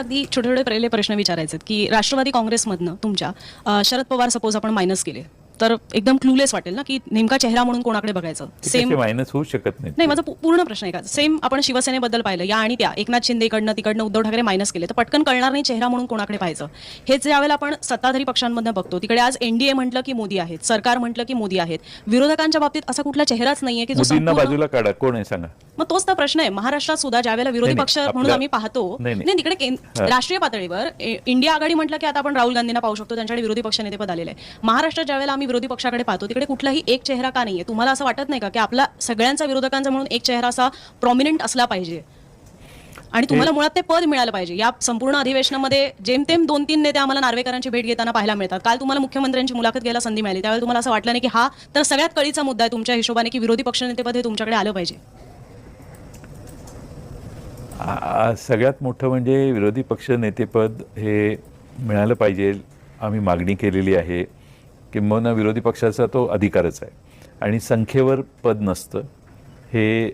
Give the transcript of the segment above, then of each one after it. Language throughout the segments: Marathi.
अगदी छोटे छोटे पहिले प्रश्न विचारायचे की राष्ट्रवादी काँग्रेसमधनं तुमच्या शरद पवार सपोज आपण मायनस केले. तर एकदम क्लूलेस वाटेल ना की नेमका चेहरा म्हणून कोणाकडे बघायचं? सेम मायनस होऊ शकत नाही. नाही माझा पूर्ण प्रश्न आहे का? सेम आपण शिवसेनेबद्दल पाहिलं. या आणि त्या. एकनाथ शिंदे इकडनं तिकडनं उद्धव ठाकरे मायनस केले. तर पटकन कळणार नाही चेहरा म्हणून कोणाकडे पाहायचं. हेच ज्यावेळेला आपण सत्ताधारी पक्षांमधनं बघतो तिकडे आज एनडीए म्हटलं की मोदी आहेत. सरकार म्हटलं की मोदी आहेत. विरोधकांच्या बाबतीत असा कुठला चेहराच नाहीये की जो बाजूला काढा. कोण आहे सांगा? मग तोच तर प्रश्न आहे. महाराष्ट्रात सुद्धा ज्यावेळेला विरोधी पक्ष म्हणून आम्ही पाहतो नाही, तिकडे राष्ट्रीय पातळीवर इंडिया आघाडी म्हटलं की आता आपण राहुल गांधींना पाहू शकतो. त्यांच्याकडे विरोधी पक्षनेतेपद आलेलं आहे महाराष्ट्रात ज्यावेळेला आम्ही विरोधी पक्षाकडे पाहतो. तिकडे कुठलाही एक चेहरा का नाहीये? तुम्हाला असं वाटत नाही का की आपला सगळ्यांचा विरोधकांचा म्हणून एक चेहरा असा प्रॉमिनंट असला पाहिजे? आणि तुम्हाला मुळात ते पद मिळालं पाहिजे. या संपूर्ण अधिवेशनामध्ये जेमतेम दोन तीन नेते आम्हाला नार्वेकरांची भेट घेताना पाहायला मिळतात. काल तुम्हाला मुख्यमंत्र्यांची मुलाखत घ्यायला संधी मिळाली. त्यावेळेला तुम्हाला असं वाटलं नाही की हा तर सगळ्यात कळीचा मुद्दा आहे तुमच्या हिशोबाने की विरोधी पक्षनेतेपद हे तुमच्याकडे आलं पाहिजे. सगळ्यात मोठं म्हणजे विरोधी पक्ष नेतेपद हे मिळालं पाहिजे. आम्ही मागणी केलेली आहे. किंबहुना विरोधी पक्षाचा तो अधिकारच आहे. आणि संख्येवर पद नसतं. हे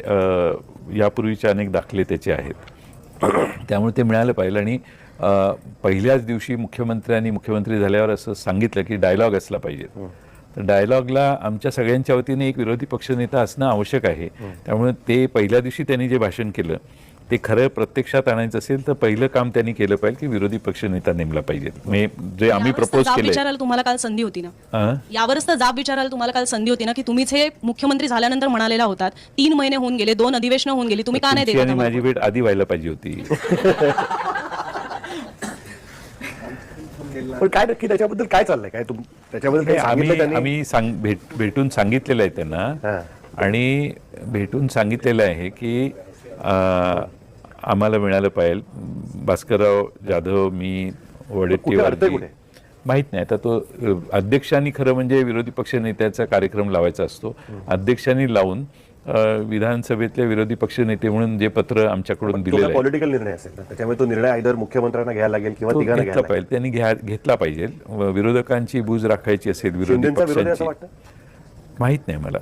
यापूर्वीचे अनेक दाखले त्याचे आहेत. त्यामुळे ते मिळालं पाहिजे आणि पहिल्याच दिवशी मुख्यमंत्र्यांनी मुख्यमंत्री झाल्यावर असं सांगितलं की डायलॉग असला पाहिजे. तर डायलॉगला आमच्या सगळ्यांच्या वतीने एक विरोधी पक्षनेता असणं आवश्यक आहे. त्यामुळे ते पहिल्या दिवशी त्यांनी जे भाषण केलं ते खरं प्रत्यक्षात आणायचं असेल तर पहिलं काम त्यांनी केलं पाहिजे की विरोधी पक्षनेता नेमला पाहिजे म्हणजे जे आम्ही प्रपोज जाब विचारायला तुम्हाला काल संधी होती ना? यावरच तर जाब विचारायला तुम्हाला काल संधी होती ना की तुम्हीच हे मुख्यमंत्री झाल्यानंतर म्हणालेला होतात तीन महिने होऊन गेले दोन अधिवेशनं होऊन गेली तुम्ही का नाही देत आम्हाला? माझी भेट आधी व्हायला पाहिजे होती. पण काय नक्की त्याच्याबद्दल काय चाललंय? काय तुम त्याच्याबद्दल काही सांगितलं आम्ही त्यांनी? आम्ही सांग भेट भेटून सांगितलेलं आहे त्यांना. हां. आणि भेटून सांगितलेलं आहे की आम्हाला मिळालं पाहिजे भास्करराव जाधव मी कुठे? माहीत नाही. आता तो अध्यक्षांनी खरं म्हणजे विरोधी पक्ष नेत्याचा कार्यक्रम लावायचा असतो. अध्यक्षांनी लावून विधानसभेतले विरोधी पक्ष नेते म्हणून जे पत्र आमच्याकडून दिलेलं पॉलिटिकल निर्णय असेल त्याच्यामुळे तो निर्णय आयदर मुख्यमंत्र्यांना घ्यायला लागेल किंवा घेतला पाहिजे. त्यांनी घ्या घेतला पाहिजे. विरोधकांची बूज राखायची असेल विरोधी पक्षांची. माहीत नाही मला.